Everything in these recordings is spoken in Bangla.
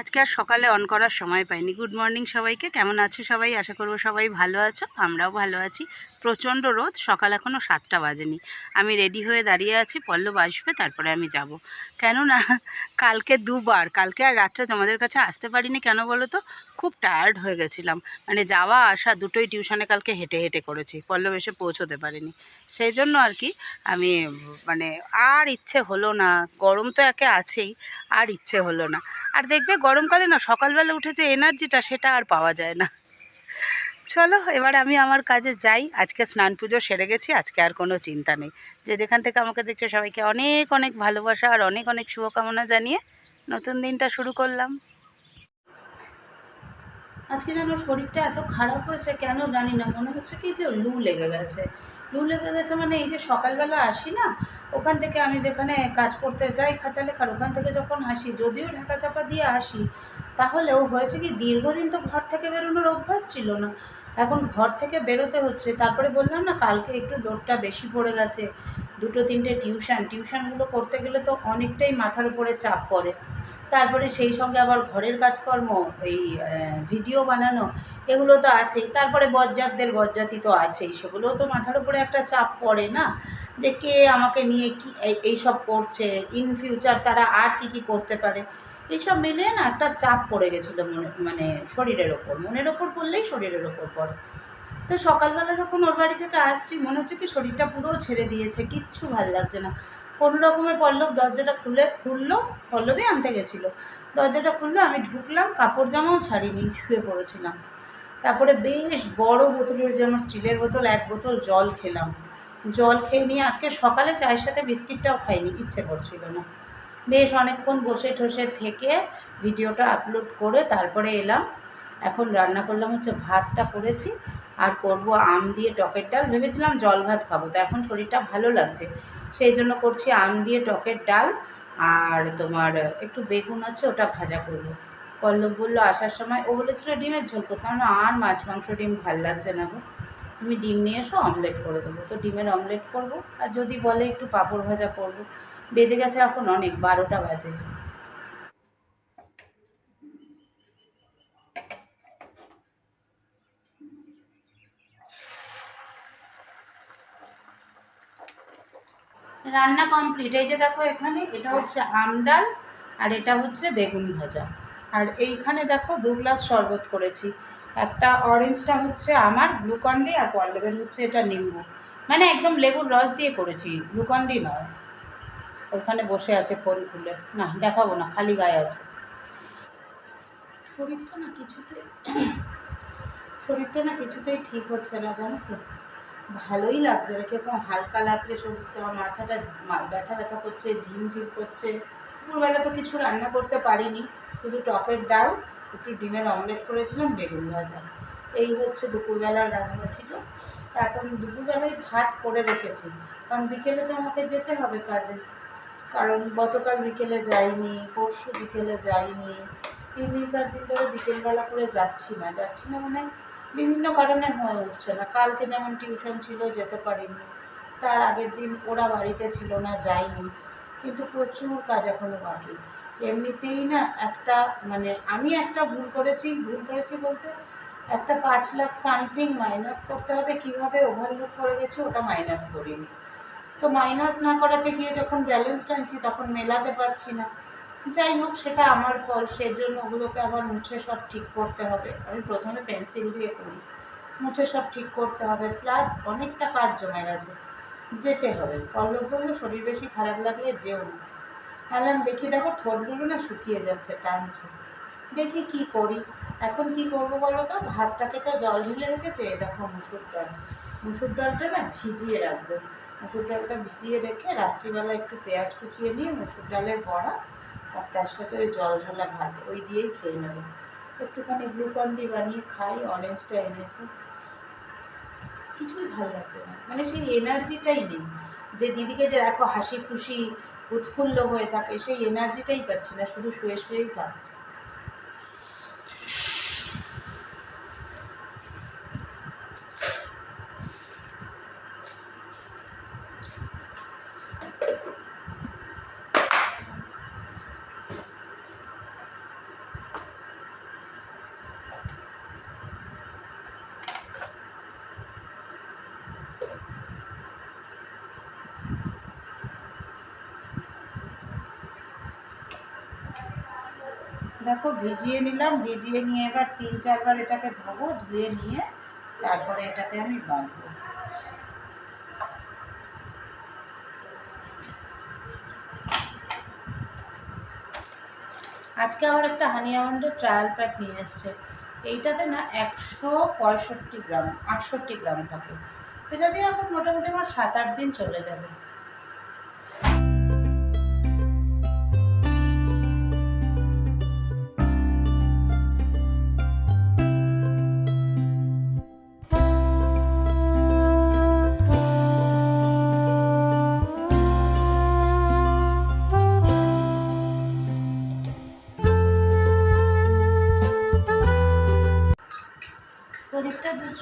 আজকে আর সকালে অন করার সময় পাইনি। গুড মর্নিং সবাইকে, কেমন আছো সবাই? আশা করব সবাই ভালো আছো, আমরাও ভালো আছি। প্রচণ্ড রোদ, সকাল এখনও সাতটা বাজেনি। আমি রেডি হয়ে দাঁড়িয়ে আছি, পল্লব আসবে, তারপরে আমি যাব। কেননা, কালকে দুবার, কালকে আর রাত্রে তোমাদের কাছে আসতে পারিনি কেন বলো তো? খুব টায়ার্ড হয়ে গেছিলাম। মানে যাওয়া, আসা দুটোই টিউশনে কালকে হেঁটে হেঁটে করেছি। পল্লব এসে পৌঁছোতে পারেনি। সেই জন্য আর কি আমি মানে আর ইচ্ছে হলো না। গরম তো একে আছেই, আর ইচ্ছে হলো না। আর দেখবে গরমকালে না, সকালবেলা উঠে যে এনার্জিটা সেটা আর পাওয়া যায় না। চলো, এবার আমি আমার কাজে যাই। আজকে স্নান পুজো সেরে গেছি, আজকে আর কোনো চিন্তা নেই। যে যেখান থেকে আমাকে দেখছ, সবাইকে অনেক অনেক ভালোবাসা আর অনেক অনেক শুভকামনা জানিয়ে নতুন দিনটা শুরু করলাম। আজকে যেন শরীরটা এত খারাপ হয়েছে, কেন জানি না, মনে হচ্ছে কি যে লু লেগে গেছে। লু লেগে গেছে মানে এই যে সকালবেলা আসি না, ওখান থেকে আমি যেখানে কাজ করতে যাই খাতা লেখার ওখান থেকে যখন আসি, যদিও ঢাকা চাপা দিয়ে আসি তাহলেও হয়েছে কি দীর্ঘদিন তো ঘর থেকে বেরোনোর অভ্যাস ছিল না। এখন ঘর থেকে বেরোতে হচ্ছে, তারপরে বললাম না কালকে একটু লোডটা বেশি পড়ে গেছে, দুটো তিনটে টিউশন, টিউশনগুলো করতে গেলে তো অনেকটাই মাথার উপরে চাপ পড়ে। তারপরে সেই সঙ্গে আবার ঘরের কাজকর্ম এই ভিডিও বানানো, এগুলো তো আছেই। তারপরে বজ্জাতদের বজ্জাতি তো আছেই। সেগুলোও তো মাথার উপরে একটা চাপ পড়ে না? যে কে আমাকে নিয়ে কি, এই- এইসব করছে? ইন ফিউচার তারা আর কি কি করতে পারে? এইসব মিলিয়ে না একটা চাপ পড়ে গেছিল মনে মানে শরীরের ওপর। মনের ওপর পড়লেই শরীরের ওপর পড়ে। তো সকালবেলা যখন ওর বাড়ি থেকে আসছি, মনে হচ্ছে কি শরীরটা পুরো ছেড়ে দিয়েছে, কিচ্ছু ভালো লাগছে না। কোনো রকমে পল্লব দরজাটা খুলে খুললো, পল্লবই আনতে গেছিল। দরজাটা খুললো, আমি ঢুকলাম, কাপড় জামাও ছাড়িনি, শুয়ে পড়েছিলাম। তারপরে বেশ বড় বোতলের যেমন স্টিলের বোতল, এক বোতল জল খেলাম। জল খেয়ে নিয়ে আজকে সকালে চায়ের সাথে বিস্কিটটাও খাইনি, ইচ্ছে করছিল না। বেশ অনেকক্ষণ বসে ঠসে থেকে ভিডিওটা আপলোড করে তারপরে এলাম। এখন রান্না করলাম হচ্ছে ভাতটা করেছি, আর করব আম দিয়ে টকের ডাল। ভেবেছিলাম জল ভাত খাব, তো এখন শরীরটা ভালো লাগছে। সেই জন্য করছি আম দিয়ে টকের ডাল আর তোমার একটু বেগুন আছে, ওটা ভাজা করব। পল্লব বলল, আসার সময় ও বলেছিল ডিমের ঝোল করতে। আমার আর মাছ, মাংস, ডিম ভালো লাগছে না গো। তুমি ডিম নিয়ে এসো, অমলেট করে দেবো। তো ডিমের অমলেট করব। আর যদি বলে একটু পাঁপড় ভাজা করব। বেজে গেছে এখন অনেক, বারোটা বাজে। রান্না কমপ্লিট এই যে দেখো এখানে, এটা হচ্ছে আম ডাল আর এটা হচ্ছে বেগুন ভাজা। আর এইখানে দেখো দু গ্লাস শরবত করেছি। একটা অরেঞ্জটা হচ্ছে আমার গ্লুকন্ডি আর পল্লবের হচ্ছে এটা নিম্বু। মানে একদম লেবুর রস দিয়ে করেছি গ্লুকন্ডি নয়। ওইখানে বসে আছে ফোন খুলে। না, দেখাবো না, খালি গায়ে আছে। শরীরটা না কিছুতে শরীরটা না কিছুতেই ঠিক হচ্ছে না, জানো তো? ভালোই লাগছে। না কীরকম হালকা লাগছে শরীরটা মাথাটা ব্যথা ব্যথা করছে ঝিমঝিম করছে। দুপুরবেলা তো কিছু রান্না করতে পারিনি। শুধু টকের ডাল, একটু ডিমের অমলেট করেছিলাম, বেগুন ভাজা। এই হচ্ছে দুপুরবেলার রান্না ছিল। এখন দুপুরবেলায় ভাত করে রেখেছি। কারণ বিকেলে তো আমাকে যেতে হবে কাজে। কারণ গতকাল বিকেলে যাইনি, পরশু বিকেলে যাইনি। তিন দিন, চার দিন ধরে বিকেলবেলা করে যাচ্ছি না। যাচ্ছি না মানে বিভিন্ন কারণে হয়ে উঠছে না। কালকে যেমন টিউশন ছিল, যেতে পারিনি। তার আগের দিন ওরা বাড়িতে ছিল না যাইনি কিন্তু প্রচুর কাজ এখনও বাকি। এমনিতেই না একটা মানে আমি একটা ভুল করেছি ভুল করেছি বলতে একটা পাঁচ লাখ সামথিং মাইনাস করতে হবে। কীভাবে ওভারলুক করে গেছি ওটা মাইনাস করিনি। তো মাইনাস না করাতে গিয়ে যখন ব্যালেন্স টানছি, তখন মেলাতে পারছি না। যাই হোক, সেটা আমার ফল, সেজন্য ওগুলোকে আবার মুছে সব ঠিক করতে হবে। আমি প্রথমে পেন্সিল দিয়ে করি। মুছে সব ঠিক করতে হবে। প্লাস অনেকটা কাজ জমে গেছে। যেতে হবে। পল্লব বলল, শরীর বেশি খারাপ লাগলে যেও না। বললাম, দেখি, দেখো, ঠোঁটগুলো না শুকিয়ে যাচ্ছে, টানছে। দেখি কি করি। এখন কি করব বলো তো? ভাতটাকে তো জল ঢেলে রেখেছে। দেখো, মুসুর ডাল। মুসুর ডালটা না ভিজিয়ে রাখবে। মুসুর ডালটা ভিজিয়ে রেখে রাত্রিবেলা একটু পেঁয়াজ কুচিয়ে নিয়ে মুসুর ডালের বড়া আর তার সাথে ওই জল ঢালা ভাত, ওই দিয়েই খেয়ে নেব। একটুখানি গ্লুকন্ডি বানিয়ে খাই, অরেঞ্জটা এনেছি। কিছুই ভালো লাগছে না। মানে সেই এনার্জিটাই নেই। যে দিদিকে যে দেখো হাসি খুশি, উৎফুল্ল হয়ে থাকে, সেই এনার্জিটাই পাচ্ছি না, শুধু শুয়ে শুয়েই থাকছে। দেখো, ভিজিয়ে নিলাম, ভিজিয়ে নিয়ে এবার তিন চারবার এটাকে ধোবো, ধুয়ে নিয়ে তারপরে এটাকে আমি বাঁধবো। আজকে আবার একটা হানি আমন্ডের ট্রায়াল প্যাক নিয়ে এসছে। এইটাতে না একশো পঁয়ষট্টি গ্রাম, আটষট্টি গ্রাম থাকে। এটা দিয়ে এখন মোটামুটি আমার সাত আট দিন চলে যাবে।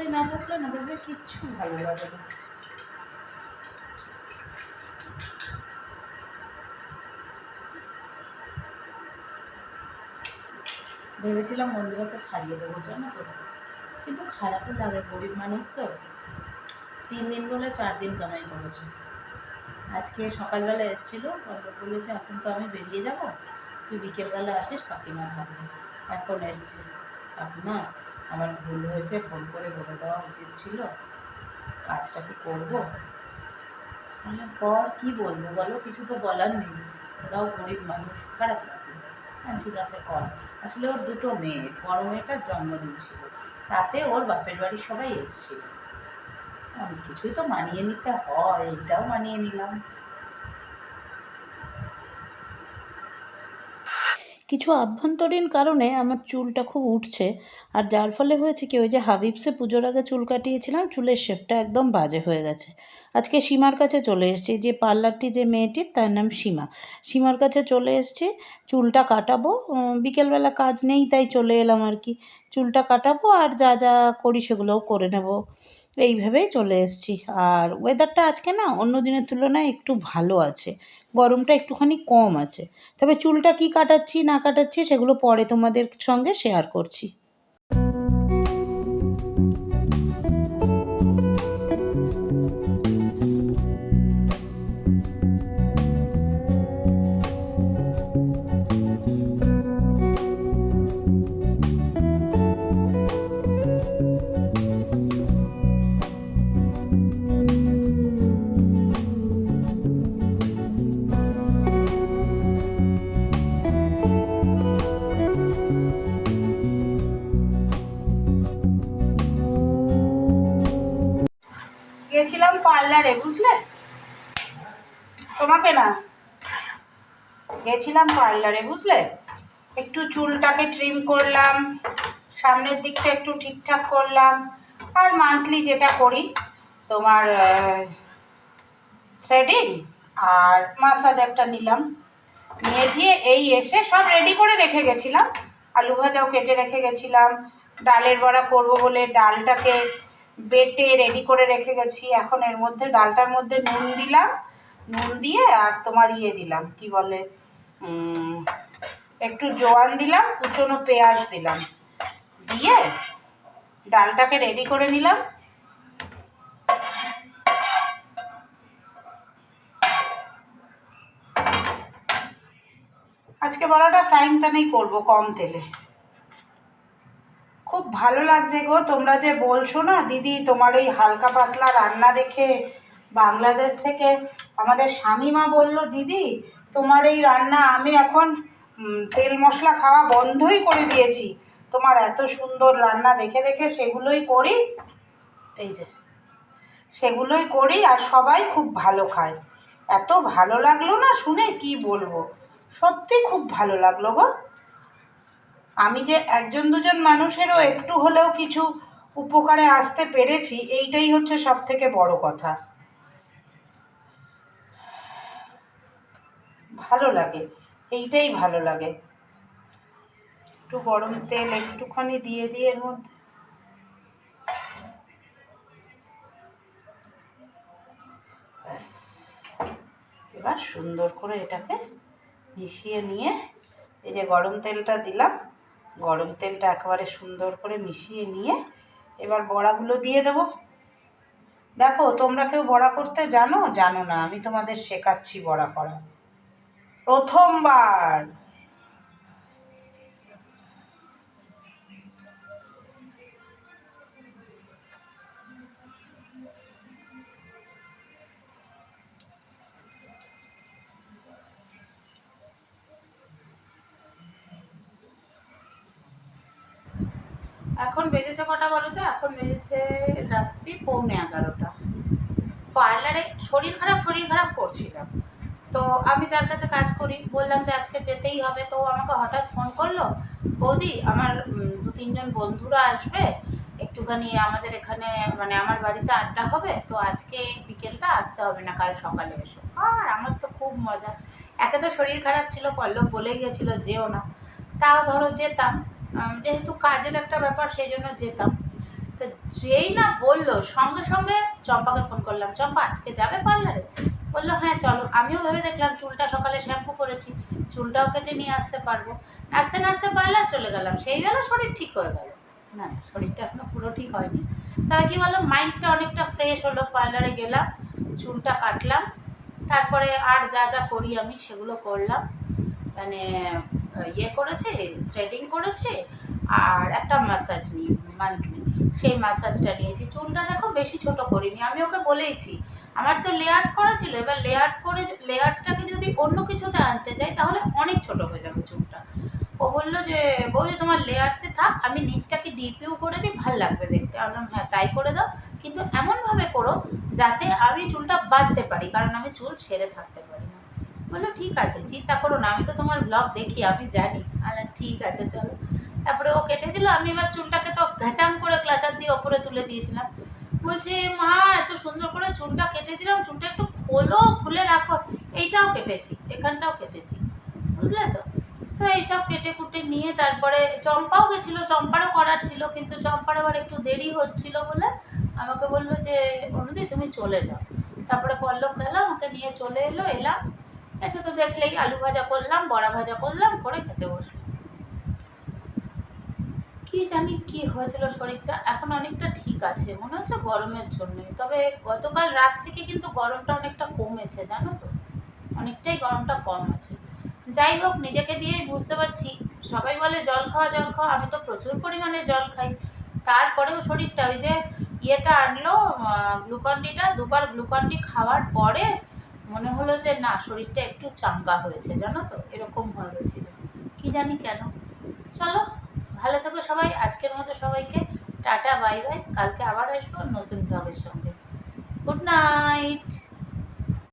শরীরটা না থাকলে না দেখবে কিচ্ছু ভালো লাগে না। ভেবেছিলাম মন্দিরকে ছাড়িয়ে দেবো, জানো তো। কিন্তু খারাপও লাগে, গরিব মানুষ তো। তিন দিন বলে চার দিন কামাই করেছে। আজকে সকালবেলা এসেছিল পল্লব বলেছে, এখন তো আমি বেরিয়ে যাব। তুই বিকেলবেলা আসিস, কাকিমা থাকবে। এখন এসছে। কাকিমা আমার ভুল হয়েছে ফোন করে বলে দেওয়া উচিত ছিল। কাজটা কি করব? আমি কর, কি বলব বলো? কিছু তো বলার নেই। ওরাও গরিব মানুষ, খারাপ লাগবে। হ্যাঁ ঠিক আছে, কর। আসলে ওর দুটো মেয়ে, বড় মেয়েটার জন্মদিন ছিল। তাতে ওর বাপের বাড়ির সবাই এসেছিল। অনেক কিছুই তো মানিয়ে নিতে হয়, এটাও মানিয়ে নিলাম। কিছু আভ্যন্তরীণ কারণে আমার চুলটা খুব উঠছে, আর যার ফলে হয়েছে কি, ওই যে হাবিবসে পুজোর আগে চুল কাটিয়েছিলাম, চুলের শেপটা একদম বাজে হয়ে গেছে। আজকে সীমার কাছে চলে এসেছি, যে পার্লারটি যে মেয়েটির, তার নাম সীমা। সীমার কাছে চলে এসেছি, চুলটা কাটাবো বিকেলবেলা কাজ নেই, তাই চলে এলাম আর কি। চুলটা কাটাবো, আর যা যা করি সেগুলোও করে নেব। এইভাবেই চলে এসেছি। আর ওয়েদারটা আজকে না অন্য দিনের তুলনায় একটু ভালো আছে। গরমটা একটুখানি কম আছে। তবে চুলটা কি কাটাচ্ছি না কাটাচ্ছি সেগুলো পরে তোমাদের সঙ্গে শেয়ার করছি। গেছিলাম বুঝলে? তোমাকে না, গেছিলাম পার্লারে, বুঝলে? একটু চুলটাকে ট্রিম করলাম, সামনের দিকটা একটু ঠিকঠাক করলাম, আর মান্থলি যেটা করি, তোমার থ্রেডিং আর মাসাজ একটা নিলাম। নিয়ে দিয়ে এই এসে সব রেডি করে রেখে গেছিলাম। আলু ভাজাও কেটে রেখে গেছিলাম। ডালের বড়া করব বলে ডালটাকে বেটে রেডি করে রেখে গেছি। এখন এর মধ্যে ডালটার মধ্যে নুন দিলাম। নুন দিয়ে আর তোমার ইয়ে দিলাম, কি বলে একটু জোয়ান দিলাম, কুচনো পেঁয়াজ দিলাম। দিয়ে ডালটাকে রেডি করে নিলাম। আজকে বড়াটা ফ্রাইং প্যানেই করব কম তেলে। খুব ভালো লাগছে গো। তোমরা যে বলছো না, দিদি তোমার ওই হালকা পাতলা রান্না দেখে বাংলাদেশ থেকে আমাদের স্বামীমা বলল, দিদি, তোমার এই রান্না আমি এখন তেল মশলা খাওয়া বন্ধই করে দিয়েছি। তোমার এত সুন্দর রান্না দেখে দেখে সেগুলোই করি। এই যে, সেগুলোই করি আর সবাই খুব ভালো খায়। এত ভালো লাগল না শুনে কি বলব? সত্যি খুব ভালো লাগল গো। আমি যে একজন দুজন মানুষেরও একটু হলেও কিছু উপকারে আসতে পেরেছি, এইটাই হচ্ছে সব থেকে বড় কথা। ভালো লাগে, এইটাই ভালো লাগে। একটু গরম তেল একটুখানি দিয়ে দিয়ে এর মধ্যে। এবার সুন্দর করে এটাকে মিশিয়ে নিয়ে এই যে গরম তেলটা দিলাম গরম তেলটা একেবারে সুন্দর করে মিশিয়ে নিয়ে এবার বড়াগুলো দিয়ে দেব। দেখো, তোমরা কেউ বড়া করতে জানো? জানো না, আমি তোমাদের শেখাচ্ছি বড়া করা। প্রথমবার! এখন বেজেছে কটা বলো তো? এখন বেজেছে রাত্রি পৌনে এগারোটা। পার্লারে শরীর খারাপ শরীর খারাপ করছিলাম। তো আমি যার কাছে কাজ করি, বললাম যে আজকে যেতেই হবে। তো আমাকে হঠাৎ ফোন করল, বৌদি, আমার দু, তিনজন বন্ধুরা আসবে। একটুখানি আমাদের এখানে মানে আমার বাড়িতে আড্ডা হবে। তো আজকে বিকেলটা আসতে হবে না, কাল সকালে এসো। আর আমার তো খুব মজা। একে তো শরীর খারাপ ছিল, পল্লব বলে গেছিল, যেও না। তাও ধরো, যেতাম। যেহেতু কাজের একটা ব্যাপার, সেই জন্য যেতাম। তো যেই না বলল, সঙ্গে সঙ্গে চম্পাকে ফোন করলাম, চম্পা, আজকে যাবে পার্লারে? বলল হ্যাঁ চলো। আমিও ভেবে দেখলাম, চুলটা সকালে শ্যাম্পু করেছি, চুলটাও কেটে নিয়ে আসতে পারব। নাচতে নাচতে পার্লার চলে গেলাম। সেই বেলা শরীর ঠিক হয়ে গেল। না, শরীরটা এখনও পুরো ঠিক হয়নি। তবে কি বললাম মাইন্ডটা অনেকটা ফ্রেশ হলো, পার্লারে গেলাম, চুলটা কাটলাম, তারপরে আর যা যা করি আমি, সেগুলো করলাম। মানে ইয়ে করেছে থ্রেডিং করেছে, আর একটা মাসাজ নিই মান্থলি সেই মাসাজটা নিয়েছি। চুলটা দেখো বেশি ছোট করিনি, আমি ওকে বলেইছি। আমার তো লেয়ার্স করা ছিল, এবার লেয়ার্স করে লেয়ার্সটাকে যদি অন্য কিছুতে আনতে যাই, তাহলে অনেক ছোট হয়ে যাবে চুলটা। ও বলল যে বৌদি তোমার লেয়ার্সে থাক, আমি নিচটাকে ডিপিউ করে দিই, ভালো লাগবে দেখতে। আমি হ্যাঁ তাই করে দাও। কিন্তু এমনভাবে করো, যাতে আমি চুলটা বাঁধতে পারি, কারণ আমি চুল ছেড়ে থাকতে পারি। বলল, ঠিক আছে, চিন্তা করো না, আমি তো তোমার ব্লগ দেখি, আমি জানি। আলা ঠিক আছে, চলো। তারপরে ও কেটে দিল, আমি এবার চুলটাকে তো ঘ্যাচাং করে ক্লাচার দিয়ে ওপরে তুলে দিয়েছিলাম। বলছে, মা, এত সুন্দর করে চুলটা কেটে দিলাম, চুলটা একটু খোলো, খুলে রাখো। এইটাও কেটেছি, এখানটাও কেটেছি, বুঝলে তো? তো এইসব কেটে কুটে নিয়ে তারপরে চম্পাও গেছিল, চম্পারও করার ছিল, কিন্তু চম্পার আবার একটু দেরি হচ্ছিল বলে আমাকে বলল যে অনুদি তুমি চলে যাও। তারপরে পল্লব গেলাম, ওকে নিয়ে চলে এলো, এলাম। এসে তো দেখলেই আলু ভাজা করলাম, বড়া ভাজা করলাম, করে খেতে বসলাম। কি জানি কি হয়েছিল শরীরটা, এখন অনেকটা ঠিক আছে, মনে হচ্ছে গরমের জন্যই তবে গতকাল রাত থেকে কিন্তু গরমটা অনেকটা কমেছে, জানো তো? অনেকটাই গরমটা কম আছে। যাই হোক, নিজেকে দিয়েই বুঝতে পারছি, সবাই বলে জল খাওয়া জল খাওয়া, আমি তো প্রচুর পরিমাণে জল খাই। তারপরেও শরীরটা ওই যে ইয়েটা আনলো গ্লুকন্ডিটা, দুবার গ্লুকন্ডি খাওয়ার পরে মনে হলো যে, না, শরীরটা একটু চাঙ্গা হয়েছে, জানো তো? এরকম হয়ে গেছিল। কি জানি কেন। চলো, ভালো থেকো সবাই। আজকের মতো সবাইকে টাটা, বাই বাই। কালকে আবার আসব নতুন ব্লগের সঙ্গে। Good night!